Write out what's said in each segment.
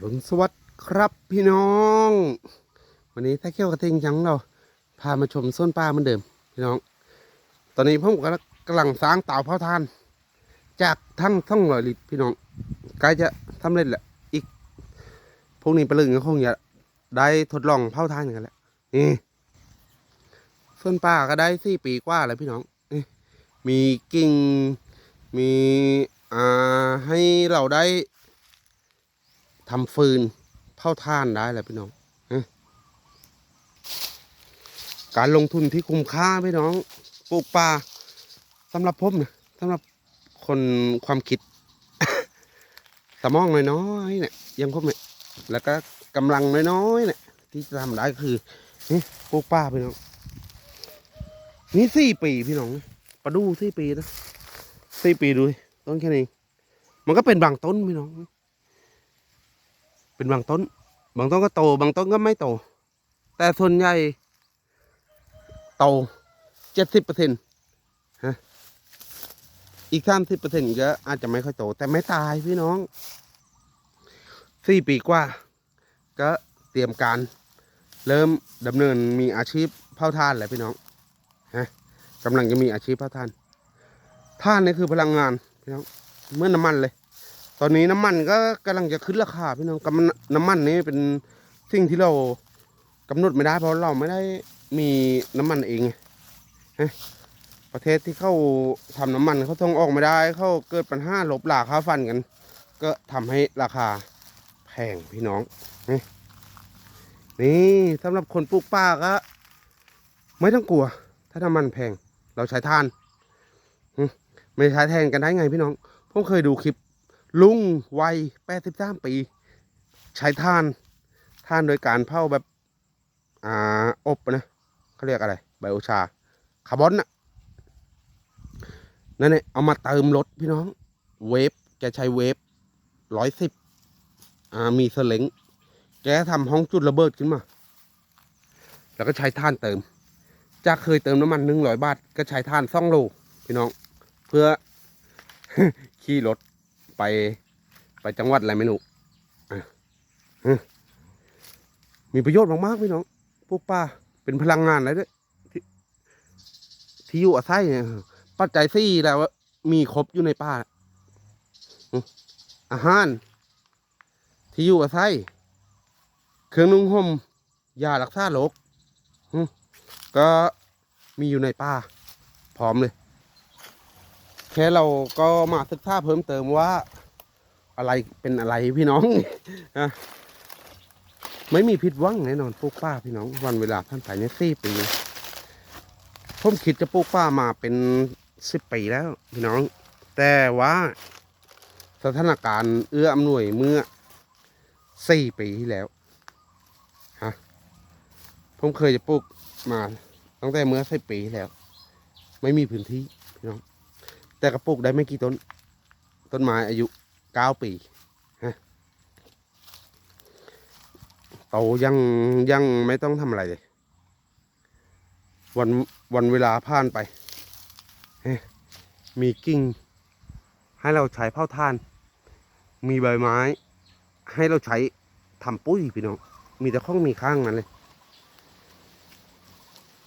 รุณสวัสดิ์ครับพี่น้อง วันนี้ถ้าเที่ยวกระทิงจังเรา พามาชมส้นปลาเหมือนเดิมพี่น้อง ตอนนี้ผมก็กำลังสร้างเต่าเผาทาน จากทั้งท่องลอยลิตพี่น้องใกล้จะสำเร็จแหละอีก พวกนี้ปลึงก็คงจะได้ทดลองเผาทานกันแล้วนี่ส้นปลาก็ได้สี่ปีกว่าแล้วพี่น้องมีกิ่งมีอ่าให้เราได้ ทำฟืนเผาท่านได้แหละพี่น้องอการลงทุนที่คุ้มค่าพี่น้องปลูกป่าสำหรับผมนะสำหรับคนความคิด สมองน้อยๆเนี่ยยังผมเนี่ยแล้วก็กำลังน้อยๆเนี่ยที่จะทำได้คือนี่ปลูกป่าพี่น้องนี่สี่ปีพี่น้องประดูสี่ปีนะสี่ปีดูต้นแค่นี้มันก็เป็นบางต้นพี่น้อง เป็นบางต้น บางต้นก็โต บางต้นก็ไม่โต แต่ส่วนใหญ่ โตเจ็ดสิบเปอร์เซ็นต์ฮะอีกสามสิบเปอร์เซ็นต์ก็อาจจะไม่ค่อยโต แต่ไม่ตายพี่น้องสี่ปีกว่า ก็เตรียมการ เริ่มดำเนินมีอาชีพเผาท่านแหละพี่น้องฮะกำลังจะมีอาชีพเผาท่านท่านนี่คือพลังงานพี่น้องเหมื่อนน้ำมันเลย ตอนนี้น้ำมันก็กำลังจะขึ้นราคาพี่น้องกำมันน้ำมันนี่เป็นสิ่งที่เรากำหนดไม่ได้เพราะเราไม่ได้มีน้ำมันเองประเทศที่เขาทำน้ำมันเขาส่งออกไม่ได้เขาเกิดปัญหาลบหลาค่าฟันกัน ก็ทำให้ราคาแพงพี่น้อง นี่สำหรับคนปลูกป่าก็ไม่ต้องกลัว ถ้าน้ำมันแพง เราใช้ทานไม่ใช้แทนกันได้ไงพี่น้องผมเคยดูคลิป ลุงวัยแปดสิบสามปี ใช้ท่านท่านโดยการเผาแบบ อ่า อบนะเขาเรียกอะไร ไบโอชา คาร์บอนน่ะนั่นเนี่ยเอามาเติมรถพี่น้อง เวฟแกใช้เวฟร้อยสิบอ่า มีสเล็งแกทำห้องจุดระเบิดขึ้นมา แล้วก็ใช้ท่านเติม จากเคยเติมน้ำมันหนึ่งร้อยบาท ก็ใช้ท่านซ่องโลพี่น้อง เพื่อขี่รถ ไปไปจังหวัดอะไรไม่รู้มีประโยชน์มากๆพี่น้อง พวกป้าเป็นพลังงานอะไรด้วยทที่อยู่อาศัยเนี่ยปัจจัยสี่แล้วมีครบอยู่ในป่า อาหาร ที่อยู่อาศัย เครื่องนุ่งห่มยารักษาโรคก็มีอยู่ในป่า พร้อมเลย แค่เราก็มาศึกษาเพิ่มเติมว่า อะไรเป็นอะไรพี่น้องนะไม่มีผิดหวังแน่นอนปลูกป้าพี่น้อง วันเวลาผ่านไปเนี่ยสี่ปีผมคิดจะปลูกป้ามาเป็นสิบปีแล้วพี่น้อง แต่ว่าสถานการณ์เอื้ออำนวยเมื่อสี่ปีที่แล้วฮะผมเคยจะปลูกมาตั้งแต่เมื่อสิบปีที่แล้ว ไม่มีพื้นที่ แต่กระปุกได้ไม่กี่ต้น ต้นไม้อายุเก้าปีฮะโตยังยังไม่ต้องทำอะไรเลย วันวันเวลาผ่านไป มีกิ่ง ให้เราใช้เผาท่าน มีใบไม้ ให้เราใช้ทำปุ้ยพี่น้อง มีแต่ข้องมีข้างนั้นเลย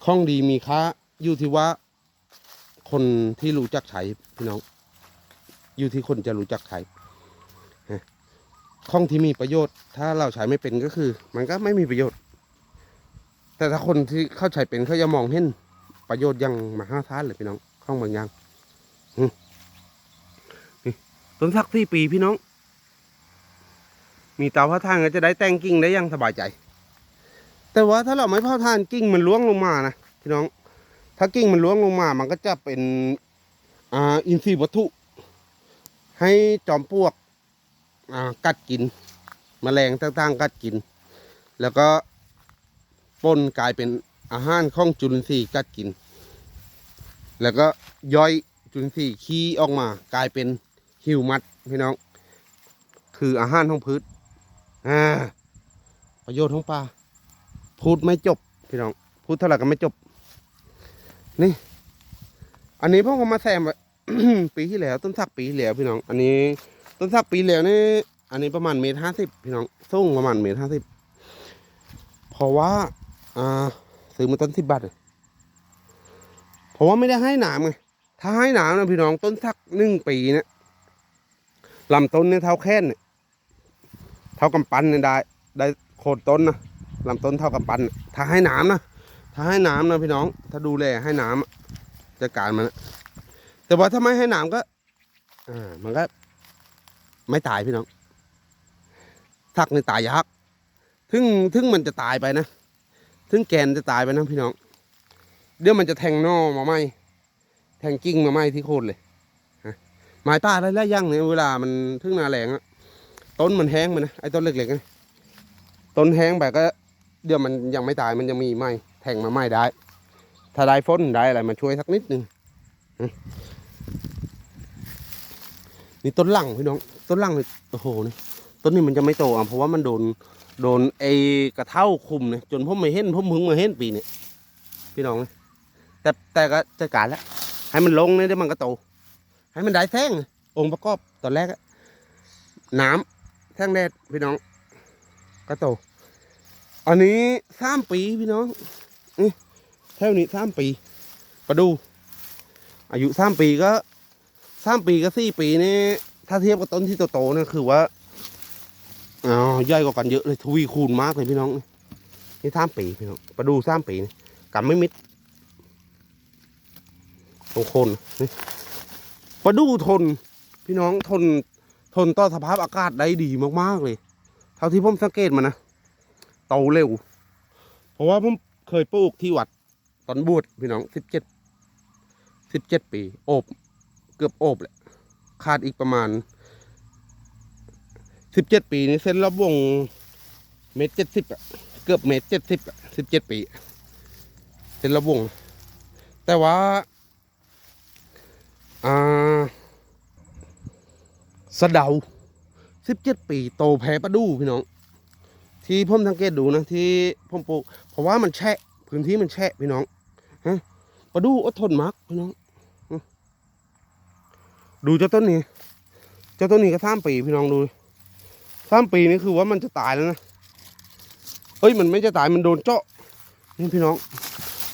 ข้องดีมีค่าอยู่ที่ว่า คนที่รู้จักใช้พี่น้อง อยู่ที่คนจะรู้จักใช้ข้องที่มีประโยชน์ ถ้าเราใช้ไม่เป็นก็คือ มันก็ไม่มีประโยชน์ แต่ถ้าคนที่เข้าใช้เป็นเขาจะมองเห็นประโยชน์ยังมหาศาลเลยพี่น้องข้องบางอย่างนี่ต้นสักสี่ปีพี่น้อง มีเตาเผาถ่านก็จะได้แต่งกิ่งได้ยังสบายใจ แต่ว่าถ้าเราไม่เผาถ่านกิ่งมันล่วงลงมานะพี่น้อง ถ้ากิ่งมันล่วงลงมา มันก็จะเป็นอ่าอินทรีย์วัตถุ ให้จอมปลวกอ่ากัดกินแมลงต่างๆกัดกิน แล้วก็ปนกลายเป็นอาหารของจุลินทรีย์กัดกิน แล้วก็ย่อยจุลินทรีย์ขี้ออกมากลายเป็นหิวมัดพี่น้อง คืออาหารของพืชอ่าประโยชน์ของปลาพูดไม่จบพี่น้องพูดเท่าไหร่ก็ไม่จบ นี่ อันนี้พ่อก็มาแซมไปีที่แล้ว ต้นสักปีที่แล้วพี่น้อง อันนี้ ต้นสักปีแล้วนี่ อันนี้ประมาณเมตรห้าสิบพี่น้องสูงประมาณเมตรห้าสิบเพราะว่า อ่า ซื้อมาต้นสิบบาทเพราะว่าไม่ได้ให้หนามไงถ้าให้หนามนะพี่น้องต้นสักหนึ่งปีเนี่ยลำต้นเนี่ยเท่าแค่นเนี่ยเท่ากำปั้นเนี่ยได้ ได้โคนต้นนะลำต้นเท่ากำปั้นถ้าให้หนามนะ ถ้าให้นามนะพี่น้อง ถ้าดูแลให้นามอะจัดการมันนะแต่ว่าถ้าไม่ให้นามก็อ่ามันก็ ไม่ตายพี่น้องสักในตายยากถึงถึงมันจะตายไปนะถึงแกนจะตายไปนะพี่น้อง เดี๋ยวมันจะแทงนอมาไหมแทงกิ่งมาไหมที่โคนเลยฮะไม้ป้าได้แล้วยังเนี่ยเวลามันถึงหนาแรงอะต้นมันแห้งมันนะไอ้ต้นเล็กๆนะต้นแห้งแบบก็ เดี๋ยวมันยังไม่ตายมันยังมีไหม แทงมาไหมได้ ถ้าได้ฝนได้อะไรมาช่วยสักนิดนึงนี่ต้นหลังพี่น้องต้นหลังเลยโอ้โหนี่ต้นนี้มันจะไม่โตอะเพราะว่ามันโดนโดนไอ้กระเท่าคุมเนี่ยจนผมไม่เห็นผมเพิ่งมาเห็นปีนี้พี่น้องเลยแต่แต่ก็จัดการแล้ว ให้มันลงเนี่ยเดี๋ยวมันก็โต ให้มันได้แท่งองค์ประกอบตอนแรกอะน้ำแท่งแดดพี่น้อง ก็โต อันนี้สามปีพี่น้อง นี่เท่านี้สามปีมาดู อายุสามปีก็สามปีก็สี่ปีนี่ถ้าเทียบกับต้นที่โตๆนี่คือว่าอ๋อใหญ่กว่ากันเยอะเลยทวีคูณมากเลยพี่น้อง นี่สามปีพี่น้องประดูสามปีนี่กำไม่มิดตรงโคนนี่ประดูทน พี่น้องทนทนต่อสภาพอากาศได้ดีมากๆเลย เท่าที่ผมสังเกตมานะโตเร็ว เพราะว่าผม เคยปลูกที่วัดตอนบวชพี่น้องสิบเจ็ดสิบเจ็ดปี โอบเกือบโอบแหละขาดอีกประมาณสิบเจ็ดปีนี่เส้นรอบวงเมตรเจ็ดสิบอะเกือบเมตรเจ็ดสิบอะสิบเจ็ดปี เส้นรอบวง แต่ว่าอ่าสะเดาสิบเจ็ดปี โตแพ้ประดูพี่น้อง ที่ผมสังเกตดูนะที่ผมปลูกเพราะว่ามันแฉะพื้นที่มันแฉะพี่น้องฮะประดูอดทนมากพี่น้องดูเจ้าต้นนี้ เจ้าต้นนี้ก็สามปีพี่น้องดูสามปีนี่คือว่ามันจะตายแล้วนะเอ้ยมันไม่จะตายมันโดนเจาะนี่พี่น้อง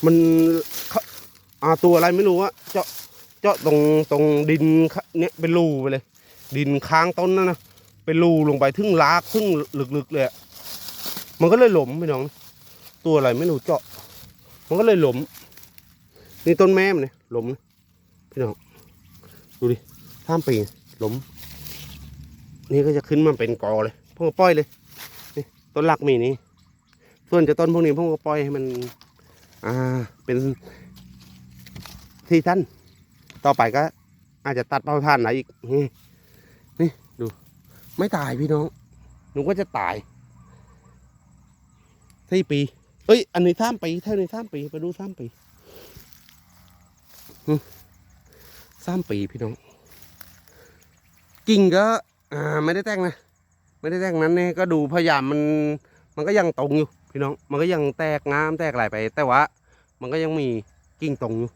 มันอาตัวอะไรไม่รู้อะเจาะเจาะตรงตรงดินเนี่ยเป็นรูไปเลย ดินค้างต้นนั่นนะเป็นรูลงไปถึงลากถึงลึกๆเลยอะ มันก็เลยหลมพี่น้อง ตัวอะไรไม่รู้เจาะ มันก็เลยหลม นี่ต้นแม่มันเนี่ยหลมพี่น้อง ดูดิสามปีหลม นี่ก็จะขึ้นมาเป็นกอเลยพวกก็ปล่อยเลยนี่ต้นหลักมีนี่ส่วนจะต้นพวกนี้พวกก็ปล่อยให้มัน อ่า เป็นที่ท่านต่อไปก็ อาจจะตัดเป้าท่านไหนอีกนี่นี่ดู ไม่ตายพี่น้องหนูก็จะตาย สี่ปี เอ้ย อันนี้สามปีเท่านี้สามปี ไปดูสามปีสามปีพี่น้องกิ่งก็อ่าไม่ได้แต่งนะ ไม่ได้แต่งนั้นเนี่ยก็ดูพยายามมัน มันก็ยังตรงอยู่ พี่น้อง มันก็ยังแตกงามแตกอะไรไป แต่ว่า มันก็ยังมีกิ่งตรงอยู่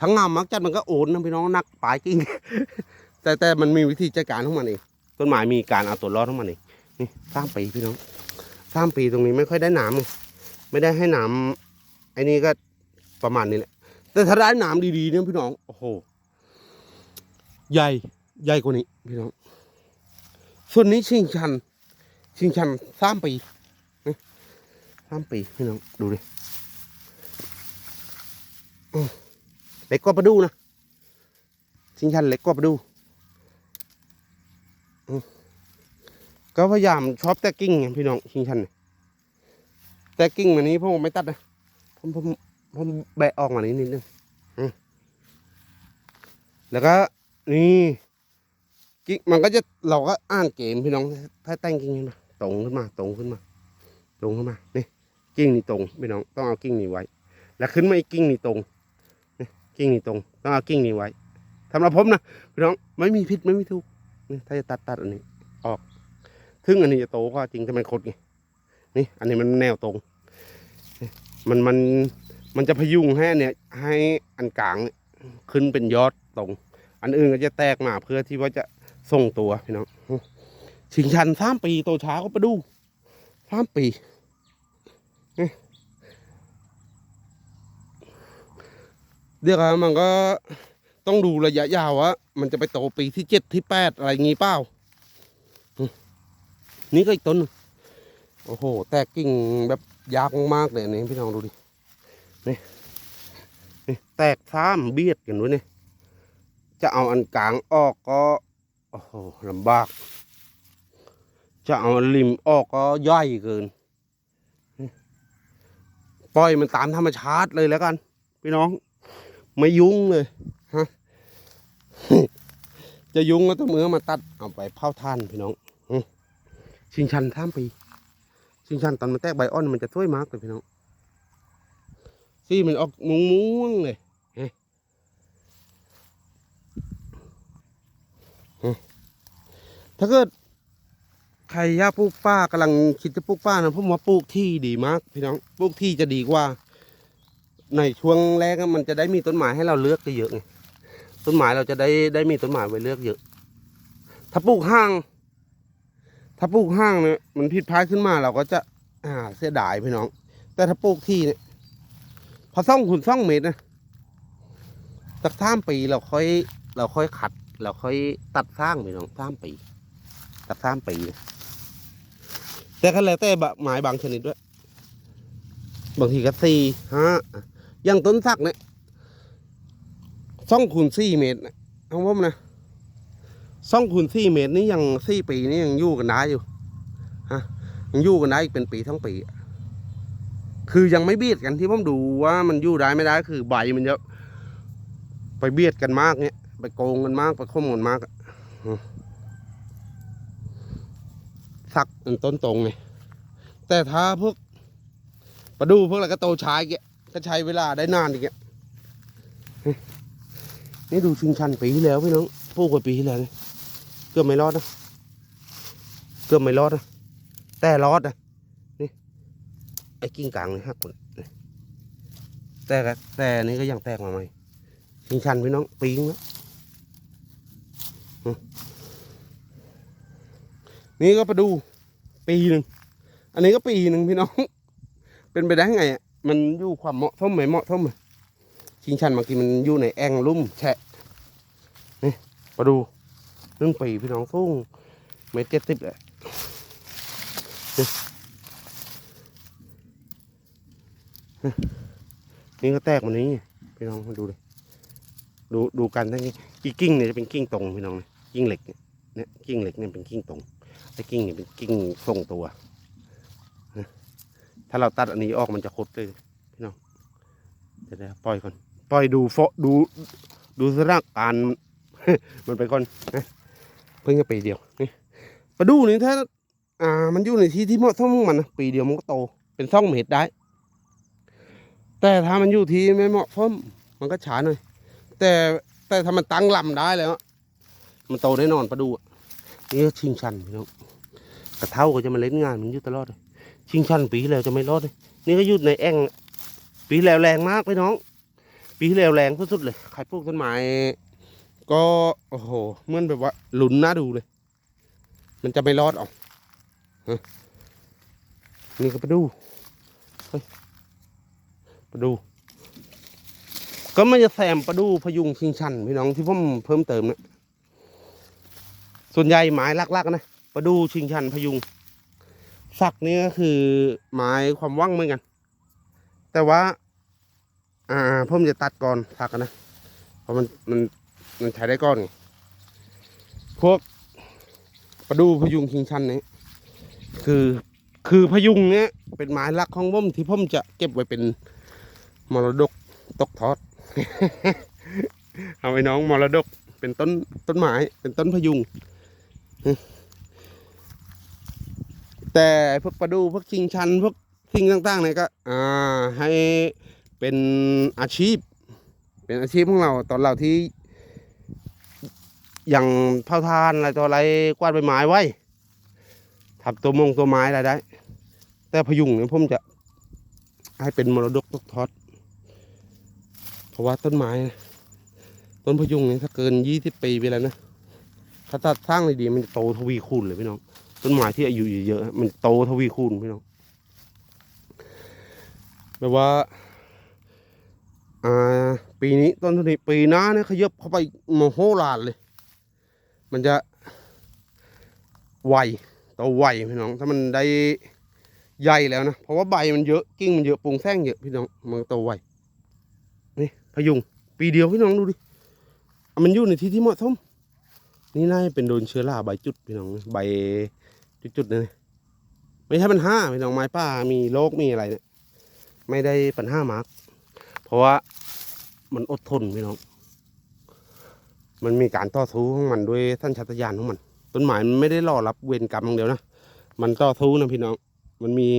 ทั้งงามมักจัดมันก็โอนนะพี่น้องนักปลายกิ่งแต่แต่มันมีวิธีจัดการของมันเองต้นไม้มีการเอาตัวรอดของมันเอง นี่สามปีพี่น้องสามปีตรงนี้ไม่ค่อยได้หนามไม่ได้ให้หนามไอ้นี่ก็ประมาณนี้แหละ แต่ถ้าได้หนามดีๆเนี่ยพี่น้องโอ้โหใหญ่ใหญ่กว่านี้พี่น้อง ส่วนนี้ชิงชัน ชิงชันสามปีสามปีพี่น้องดูดิเล็กกว่าประดูนะชิงชันเล็กกว่าประดูอืม ก็พยายามชอบแต่กิ้งพี่น้องชิงชันเนี่ยแต่กิ้งมันนี้ผมไม่ตัดนะผมผมผมแบะออกมานิดนิดนึงแล้วก็นี่กิ๊กมันก็จะเราก็อ่านเกมพี่น้องถ้าแต่งกิ่งขึ้นมาตรงขึ้นมา ตรงขึ้นมา ตรงขึ้นมานี่กิ่งนี่ตรงพี่น้องต้องเอากิ่งนี้ไว้ แล้วขึ้นมาอีกกิ่งนี่ตรงนี่กิ่งนี่ตรง ต้องเอากิ่งนี้ไว้สำหรับผมนะพี่น้องไม่มีผิดไม่มีถูกนี่ถ้าจะตัดตัดอันนี้ ถึงอันนี้จะโตก็จริงแต่มันคดไงนี่ อันนี้มันแนวตรง มันมันมันจะพยุงให้เนี่ยให้อันกลางขึ้นเป็นยอดตรง อันอื่นก็จะแตกมาเพื่อที่ว่าจะส่งตัวพี่น้องชิงชันสามปีโตช้าก็ไปดูสามปีเดี๋ยวครับมันก็ต้องดูระยะยาวว่ามันจะไปโตปีที่เจ็ดที่แปดอะไรงี้เปล่า นี่ก็อีกต้นหนึ่งโอ้โห แตกกิ่งแบบยากมากเลยนี่พี่น้องดูดินี่นี่แตกซ้ำเบียดกันด้วยนี่จะเอาอันกลางออกก็โอ้โหลำบาก จะเอาริมออกก็ย่อยเกินปล่อยมันตามธรรมชาติเลยแล้วกัน พี่น้อง ไม่ยุ่งเลยฮะจะยุ่งก็ต้องมือมาตัดเอาไปเผาท่านพี่น้อง ชิงชันท่ามปี ชิงชันตอนมันแตกใบอ่อนมันจะสวยมากเลยพี่น้องสีมันออกม่วงๆเลยเฮ้เฮ้ถ้าเกิดใครอยากปลูกป้ากำลังคิดจะปลูกป้านะผมว่าปลูกที่ดีมากพี่น้องปลูกที่จะดีกว่า ในช่วงแรกมันจะได้มีต้นไม้ให้เราเลือกเยอะไงต้นไม้เราจะได้ได้มีต้นไม้ไว้เลือกเยอะ ถ้าปลูกห้าง ถ้าปลูกห้างเนี่ยมันผิดพลาดขึ้นมาเราก็จะอ่าเสียดายพี่น้อง แต่ถ้าปลูกที่เนี่ยพอซ่องขุนซ่องเมตรนะสักสามปีเราค่อย เราค่อยขัด เราค่อยตัดสร้างพี่น้องสามปี ตัดสามปีแต่ก็แล้วแต่บะไม้บางชนิดด้วย บางทีก็สี่ห้าอย่างต้นสักเนี่ยซ่องคูณสี่เมตรนะเอาว่ามันนะ ซ่องคูณสี่เมตรนี่ยังสี่ปีนี่ยังอยู่กันได้อยู่ฮะยังอยู่กันได้อีกเป็นปีทั้งปีอะคือยังไม่เบียดกันที่ผมดูว่ามันอยู่ได้ไม่ได้คือใบมันจะไปเบียดกันมากเนี่ยไปโกงกันมากไปข่มกันมากอะสักมันต้นตรงไงแต่ถ้าพวกมาดูพวกเรก็โตช้าอีกก็ใช้เวลาได้นานอีกนี่ดูชิงชันปีที่แล้วพี่น้องปลูกไปปีที่แล้วนี่ เกือบไม่รอดนะเกือบไม่รอดนะแต่รอดนะนี่ไอ้กิ่งกลางนี่หักหมดแต่แต่นี่ก็ยังแตกมาใหม่ชิงชันพี่น้องปีงแล้วอืมนี่ก็ไปดูปีหนึ่งอันนี้ก็ปีหนึ่งพี่น้อง เป็นไปได้ไงอะมันอยู่ความเหมาะสมไหมเหมาะสมไหมชิงชันบางทีมันอยู่ในแอ่งลุ่มแฉะนี่มาดู เรื่องปีพี่น้องสูงเมตรเจ็ดสิบแหละนี่ก็แตกมันนี้พี่น้องมาดูเลยดูดูกันทั้งนี้อีกิ้งเนี่ยจะเป็นกิ้งตรงพี่น้องเนี่ยกิ้งเหล็กเนี่ยเนี่ยกิ้งเหล็กเนี่ยเป็นกิ้งตรงไอ้กิ้งเนี่ยเป็นกิ้งทรงตัวถ้าเราตัดอันนี้ออกมันจะคดเลยพี่น้องเดี๋ยวปล่อยก่อนปล่อยดูโฟดูดูสถานการณ์มันไปก่อนนะ พิ่งจะปีเดียวนี่ปลาดูนี่ถ้า อ่า มันอยู่ในที่ที่เหมาะสมของมันนะปีเดียวมันก็โต เป็นซ่องเมตรได้ แต่ถ้ามันอยู่ที่ไม่เหมาะสมมันก็ช้าหน่อยแต่แต่ถ้ามันตั้งลำได้แล้วอะมันโตแน่นอนปลาดูอะนี่ชิงชันพี่น้องกระเท่าก็จะมาเล่นงานมันอยู่ตลอดเลยชิงชันปีที่แล้วจะไม่รอดเลยนี่ก็ยุดในแอ่งปีแล้วแรงมากพี่น้อง ปีที่แล้วแรงสุดๆเลยใครปลูกต้นไม้ ก็โอ้โหเหมือนแบบว่าหลุนน่าดูเลย มันจะไม่รอดออกนี่ก็ไปดูเฮ้ยไปดู ก็ไม่จะแซมประดูพยุงชิงชันพี่น้องที่ผมเพิ่มเติมนะส่วนใหญ่ไม้ลักๆนะประดูชิงชันพยุงสักนี่ก็คือไม้ความว่างเหมือนกัน แต่ว่า อ่าผมจะตัดก่อนสักนะเพราะมันมัน มันใช้ได้ก้อน พวกประดูพยุงชิงชันนี้คือคือพยุงเนี้ยเป็นไม้ลักของผมที่ผมจะเก็บไว้เป็นมรดกตกทอด เอาไว้น้องมรดกเป็นต้นต้นไม้เป็นต้นพยุง แต่พวกประดูพวกชิงชันพวกสิ่งต่างๆเนี่ยก็ อ่าให้เป็นอาชีพ เป็นอาชีพของเราตอนเราที่ อย่างเผาทานอะไรตัวอะไรกวาดใบไม้ไว้ทำตัวมงตัวไม้อะไรได้ แต่พยุงเนี่ยผมจะให้เป็นมรดกตกทอด เพราะว่าต้นไม้ ต้นต้นพยุงเนี่ยถ้าเกินยี่สิบปีไปแล้วนะถ้าตัดสร้างเลยดีมันจะโตทวีคูณเลยพี่น้องต้นไม้ที่อายุเยอะๆมันโตทวีคูณพี่น้องแบบว่าอ่าปีนี้ต้นทุนปีหน้าเนี่ยขยับเข้าไปมโหฬารเลย มันจะไวโตไวพี่น้อง ถ้ามันได้ใหญ่แล้วนะ เพราะว่าใบมันเยอะกิ่งมันเยอะปรุงแท่งเยอะพี่น้องมันโตไวนี่พยุงปีเดียวพี่น้องดูดิมันอยู่ในที่ที่เหมาะสมนี่น่าจะเป็นโดนเชื้อราใบจุดพี่น้องใบจุดๆเนี่ยไม่ใช่ปัญหาพี่น้องไม้ป่ามีโรคมีอะไรเนี่ยไม่ได้ปัญหามาก เพราะว่ามันอดทนพี่น้อง มันมีการต่อสู้ของมันด้วยท่านชัตยานของมัน ต้นไม้มันไม่ได้รอรับเวรกรรมอย่างเดียวนะ มันต่อสู้นะพี่น้อง มันมี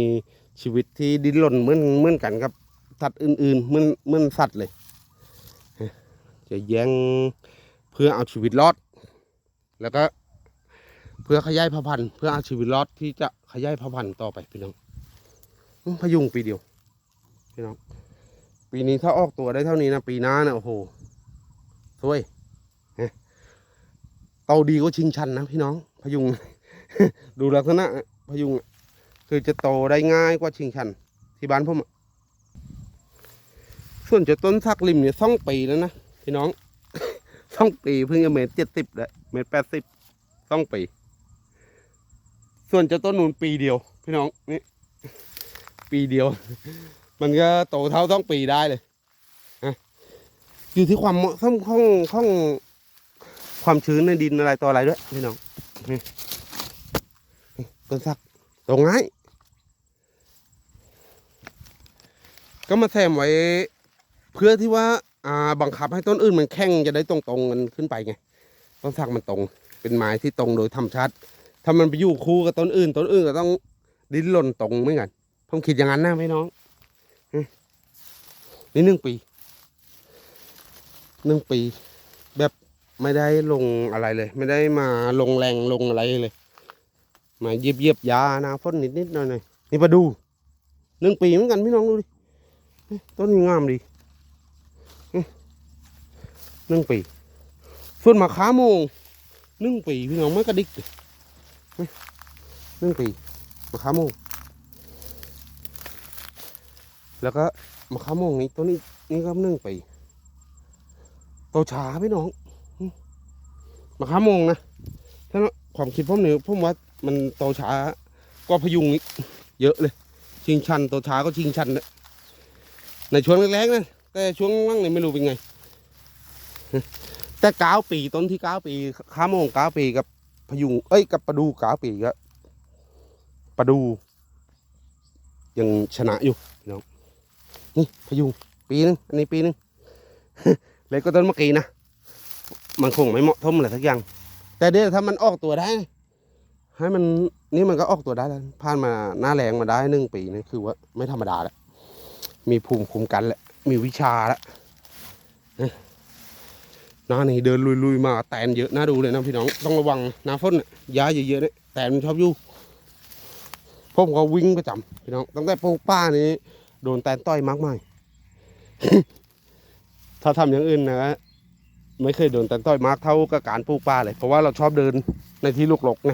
ชีวิตที่ดิ้นรนเหมือนเหมือนกันกับสัตว์อื่นๆเหมือนเหมือนสัตว์เลย จะแย่งเพื่อเอาชีวิตรอด แล้วก็เพื่อขยายพันธุ์เพื่อเอาชีวิตรอดที่จะขยายพันธุ์ต่อไปพี่น้องพยุงปีเดียวพี่น้องปีนี้ถ้าออกตัวได้เท่านี้นะปีหน้านะโอ้โหสวย โตดีก็ชิงชันนะพี่น้องพยุง ดูลักษณะพยุงคือจะโตได้ง่ายกว่าชิงชัน ที่บ้านผมอส่วนจะต้นสักริมเนี่ยสองปีแล้วนะพี่น้องสองปีเพิ่งจะเมตรเจ็ดสิบเลยเมตรแปดสิบสองปี ส่วนจะต้นนูนปีเดียว พี่น้องนี่ปีเดียว มันก็โตเท่าต้องปีได้เลยนะอยู่ที่ความเหมาะสมของของ ความชื้นในดินอะไรต่ออะไรด้วยพี่น้องนี่ต้นสักตรงง่ายก็มาแซมไว้ เพื่อที่ว่าอ่าบังคับให้ต้นอื่นมันแข่งจะได้ตรงๆกันขึ้นไปไงต้นสักมันตรง เป็นไม้ที่ตรงโดยธรรมชาติถ้ามันไปอยู่คู่กับต้นอื่น ต้นอื่นก็ต้องดิ้นรนตรงเหมือนกันผมคิดอย่างนั้นนะพี่น้องนี่หนึ่งปีหนึ่งปี ไม่ได้ลงอะไรเลย ไม่ได้มาลงแรงลงอะไรเลย มาเยียบเยียบยานะพ่นนิดนิดหน่อยหน่อยนี่มาดูหนึ่งปีเหมือนกันพี่น้องดูดิต้นนี้งามดีหนึ่งปี ส่วนมะขามโมงหนึ่งปีพี่น้องไม่กระดิกเลยหนึ่งปีมะขามโมงแล้วก็มะขามโมงนี้ตัวนี้นี่ก็หนึ่งปีโตช้าพี่น้อง มะขามงนะถ้าความคิดผมเนี่ยผมว่ามันโตช้ากว่าพยุงเยอะเลย ชิงชันโตช้าก็ชิงชันนะในช่วงแรกๆนะแต่ช่วงล่างเนี่ยไม่รู้เป็นไง แต่เก้าปีต้นที่เก้าปีข้ามงเก้าปีกับพยุงเอ้ยกับประดูเก้าปีก็ประดู ยังชนะอยู่น้องนี่พยุงปีนึงอันนี้ปีนึงเล็กก็ต้นเมื่อกี้นะ มันคงไม่เหมาะสมอะไรสักอย่าง แต่เดี๋ยวถ้ามันออกตัวได้ ให้มันนี่มันก็ออกตัวได้แล้วผ่านมาหน้าแรงมาได้หนึ่งปีนี่คือว่าไม่ธรรมดาแล้วมีภูมิคุ้มกันแล้วมีวิชาแล้วหน้านี่เดินลุยๆมาแตนเยอะน่าดูเลยนะพี่น้องต้องระวังหน้าฝนน่ะยาเยอะๆเนี่ยแตนมันชอบอยู่ผมก็วิ่งประจำพี่น้องตั้งแต่ปลูกป้านี้โดนแตนต่อยมากมาย ถ้าทำอย่างอื่นนะ ไม่เคยโดนแตนต่อยมากเท่ากับการปลูกป่าเลยเพราะว่าเราชอบเดินในที่ลูกหลกไง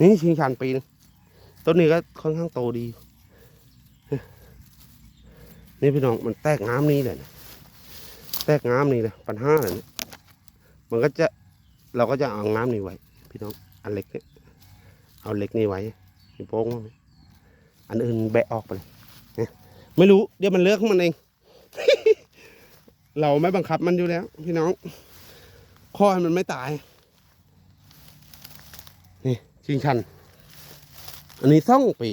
นี่ชิงชันปีนต้นนี้ก็ค่อนข้างโตดี นี่พี่น้องมันแตกงามนี่เลยนะแตกงามนี่เลยปัญหาเลยนะมันก็จะเราก็จะเอางามนี่ไว้ พี่น้องอันเล็กเนี่ยเอาเล็กนี่ไว้มีโป้งอันอื่นแบะออกไปเลยนะไม่รู้เดี๋ยวมันเลือกมันเอง เราไม่บังคับมันอยู่แล้ว พี่น้องข้อให้มันไม่ตาย นี่ชิงชัน อันนี้ซ่องปี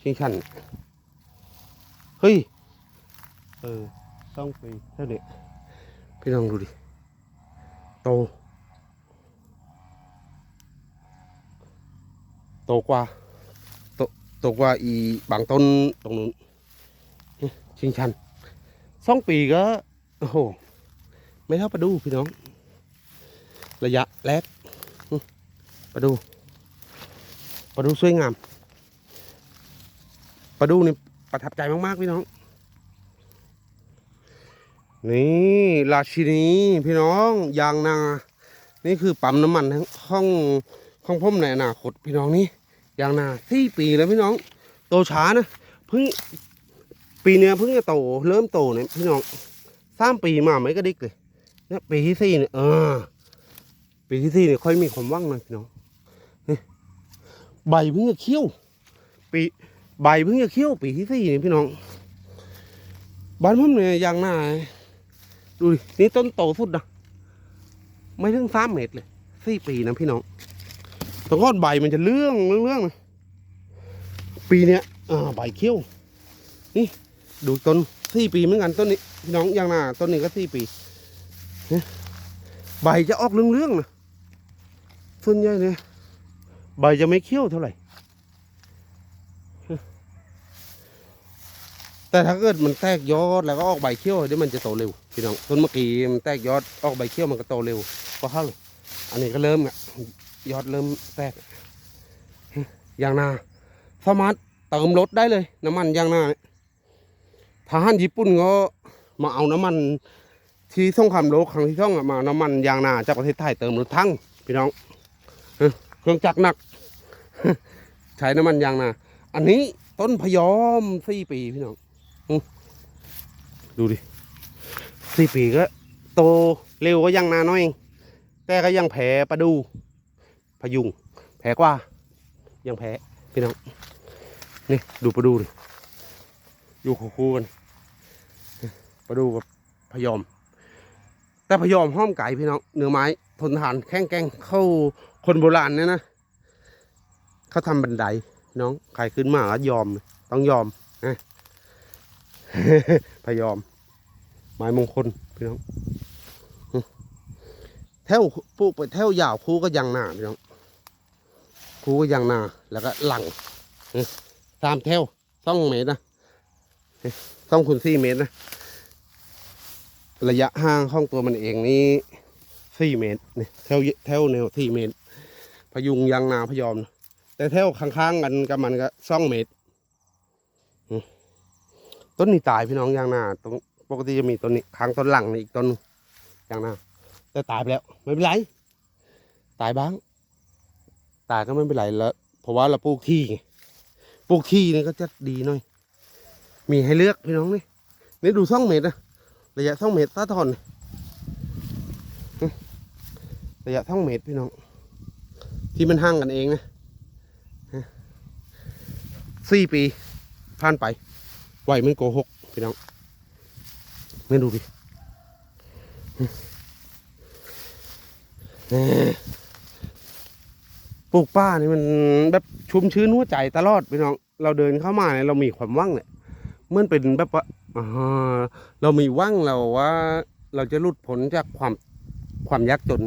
ชิงชัน เฮ้ย เออซ่องปีเท่านี้พี่น้องดูดิ โต โตกว่า โตโตกว่าอีบางต้นตรงนู้นชิงชันสองปีก็ อ้โห ไม่เท่าประดูพี่น้อง ระยะแรกประดูประดูสวยงามประดูนี่ประทับใจมากๆพี่น้อง นี่ราชินีพี่น้องยางนา นี่คือปั๊มน้ำมันทั้งห้องห้องพ่มในอนาคตพี่น้องนี่ยางนาสี่ปีแล้วพี่น้อง โตช้านะเพิ่งปีเนี้ยเพิ่งจะโตเริ่มโตเนี่ยพี่น้อง สามปีมาไม่กระดิกเลยเนี่ยปีที่สี่เนี่ยเออปีที่สี่เนี่ยค่อยมีความว่างหน่อยพี่น้องนี่ใบเพิ่งจะเขี้ยว ปีใบเพิ่งจะเขี้ยว ปีที่สี่เนี่ยพี่น้องบ้านผมเนี่ยยางหน้าดูดินี่ต้นโตสุดนะไม่ถึงสามเมตรเลยสี่ปีนะพี่น้องตะก้อนใบมันจะเรื่องเรื่องเรื่องนะปีเนี้ยอ่าใบเขี้ยว นี่ ดูต้น สี่ปีเหมือนกันต้นนี้พี่น้องยางนาต้นนี้ก็สี่ปีเนี่ยใบจะออกเรื่องเรื่องๆนะส่วนใหญ่เนี่ยใบจะไม่เขี้ยวเท่าไหร่ แต่ถ้าเกิดมันแตกยอดแล้วก็ออกใบเขี้ยวเดี๋ยวมันจะโตเร็วพี่น้องต้นเมื่อกี้มันแตกยอดออกใบเขี้ยวมันก็โตเร็วพราะเข้าเลยอันนี้ก็เริ่มอะยอดเริ่มแตกยางนาสามารถเติมรถได้เลย น้ำมันยางนาเนี่ย ทหารญี่ปุ่นก็มาเอาน้ำมันที่สงครามโลกครั้งที่สองมาน้ำมันยางนาจากประเทศไทยเติมรถทั้งพี่น้องเครื่องจักรหนัก ใช้น้ำมันยางนา อันนี้ต้นพยอมสี่ปีพี่น้องดูดิสี่ปีก็ โตเร็วก็ยังนาน้อยเองแต่ก็ยังแผลประดู พยุง แผลกว่า ยังแผลพี่น้อง นี่ดูประดูดิ อยู่คู่กันปดูกับพยอม แต่พยอมห้อมไก่พี่น้องเนื้อไม้ทนทานแข็งแกร่งเข้าคนโบราณเนี่ยนะเขาทำบันไดน้องใครขึ้นมาก็ยอม ต้องยอมนะพยอม ไม้มงคลพี่น้องแถวปลูกไปแถวยาวคู่ก็ยังหนาพี่น้องคู่ก็ยังหนาแล้วก็หลังอืมสามแถวสองเมตรนะ สองคูณสี่เมตรนะ ระยะห่างของตัวมันเองนี่สี่เมตรนี่แถวแถวแนวสี่เมตร พยุงยางนาพยอมนะแต่แถวข้างๆกันกับมันก็สองเมตร ต้นนี้ตายพี่น้องยางนาตรงปกติจะมีต้นนี้ค้างต้นหลังนี่อีกต้นยางนาแต่ตายไปแล้วไม่เป็นไร ตายบ้าง ตายก็ไม่เป็นไรแล้วเพราะว่าเราปลูกที่ปลูกที่นี่ก็จะดีหน่อย มีให้เลือกพี่น้องนี่นี่ดูสองเมตรนะระยะสองเมตรตาทอนระยะสองเมตรพี่น้อง ที่มันห่างกันเองนะสี่ปีผ่านไปไหวมันโกหกพี่น้องไม่ดูดิปลูกป้านี่มันแบบชุ่มชื้นหัวใจตลอดพี่น้อง เราเดินเข้ามาเนี่ยเรามีความว่างเนี่ย เหมื่อนเป็นแบบว่าเรามีว่างเราว่า เราจะหลุดพ้นจากความความยากจน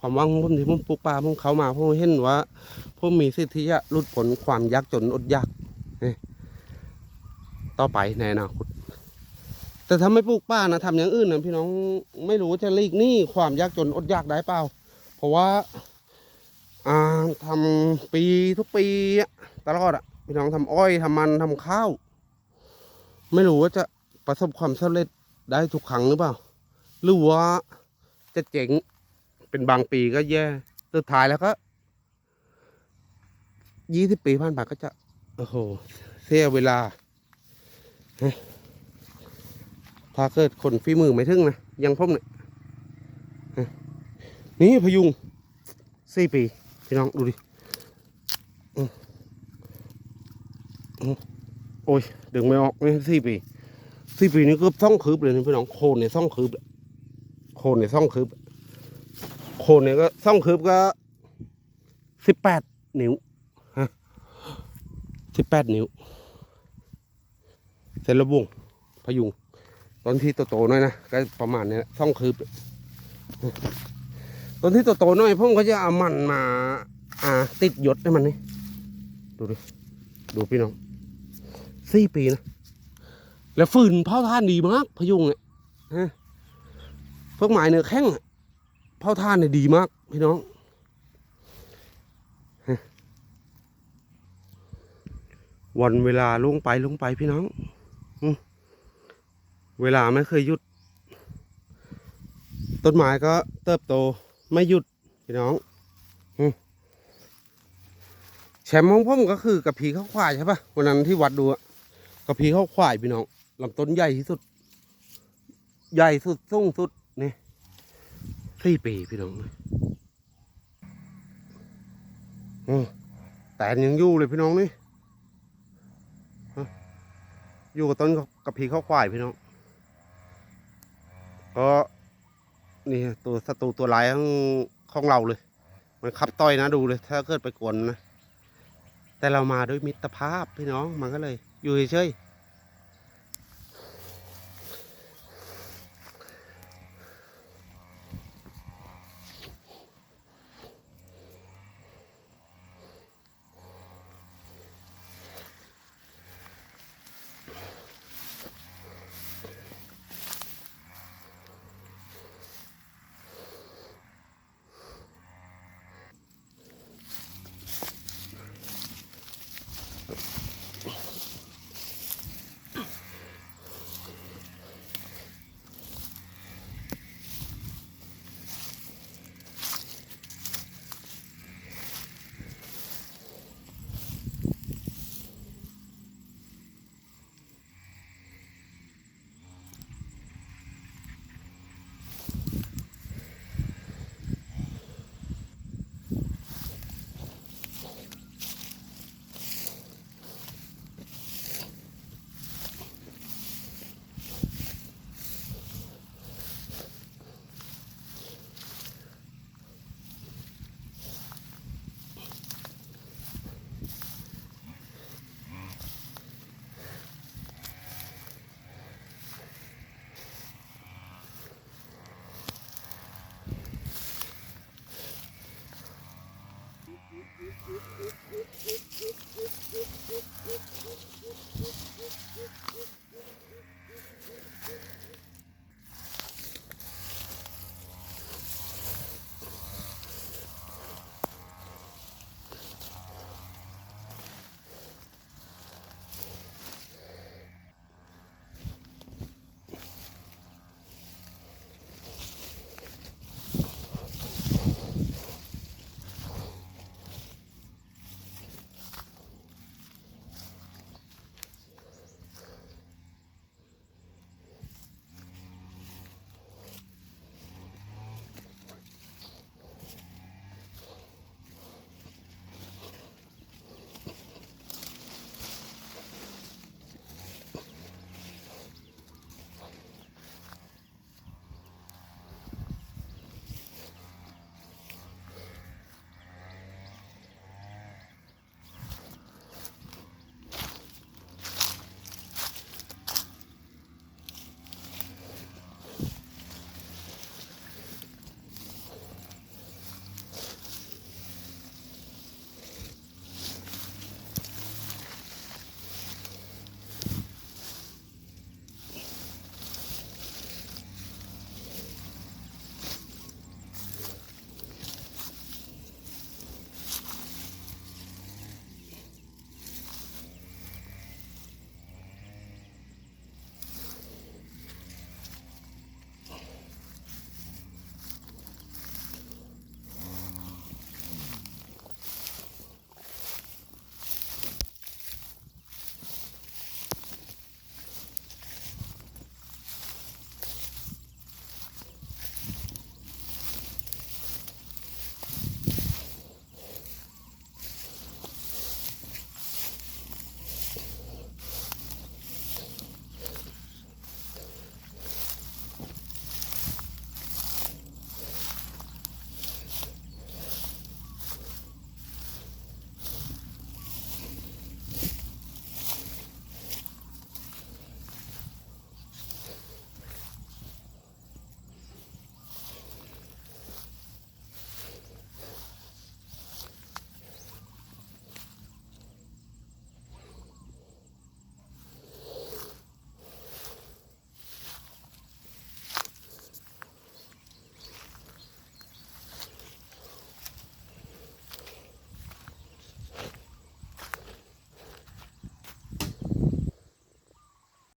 ความว่างของผมที่ผมปลูกป้าผมเขามาผมเห็นว่าผมมีสิทธิ์ที่จะหลุดพ้นความยากจนอดยากต่อไปในอนาคตแต่ถ้าไม่ปลูกป้านะทำอย่างอื่นนะพี่น้องไม่รู้จะลีกนี้ความยากจนอดยากได้เปล่า เพราะว่าอ่าทำปีทุกปีตลอดอะพี่น้องทำอ้อยทำมันทำข้าว ไม่รู้ว่าจะประสบความสำเร็จได้ทุกครั้งหรือเปล่า หรือว่าจะเจ๋งเป็นบางปีก็แย่ สุดท้ายแล้วก็ยี่สิบปีผ่านไปก็จะ โอ้โห เสียเวลา ถ้าเกิดคนฝีมือไม่ถึงนะ ยังผมเนี่ยนี่พยุงสี่ปี พี่น้องดูดิอืมอืมโอ้ย ดึงไม่ออกนี่สี่ปีสี่ปีนี่เกือบซ่องคืบเลยนะพี่น้องโคนเนี่ยซ่องคืบโคนเนี่ยซ่องคืบโคนเนี่ยก็ซ่องคืบก็สิบแปดนิ้วฮะสิบแปดนิ้วเสร็จแล้ววงพยุงต้นที่โตๆหน่อยนะก็ประมาณเนี้ยช่องคืบต้นที่โตๆหน่อยผมก็จะเอามันมา อ่า ติดยดให้มันนี่ดูดิดูพี่น้อง สี่ปีนะแล้วฟืนเผาท่านดีมาก พยุงเนี่ยฮะพวกไม้เนื้อแข้งอะเผาท่านเนี่ยดีมากพี่น้องฮะวันเวลาลงไปลงไปพี่น้อง เวลาไม่เคยหยุด ต้นไม้ก็เติบโตไม่หยุดพี่น้องแชมป์ของผมก็คือกระพีข้าวควายใช่ปะวันนั้นที่วัดดูอะ กระพีข้าควายพี่น้องลำต้นใหญ่ที่สุด ใหญ่สุดสูงสุดนี่สี่ปีพี่น้องอแต่ยังอยู่เลยพี่น้องนี่อยู่กับต้นกระพีข้าควายพี่น้องก็นี่ตัวศัตรูตัวร้ายของของเราเลย มันขับต่อยนะดูเลย ถ้าเกิดไปกวนนะ แต่เรามาด้วยมิตรภาพพี่น้องมันก็เลยอยู่เฉย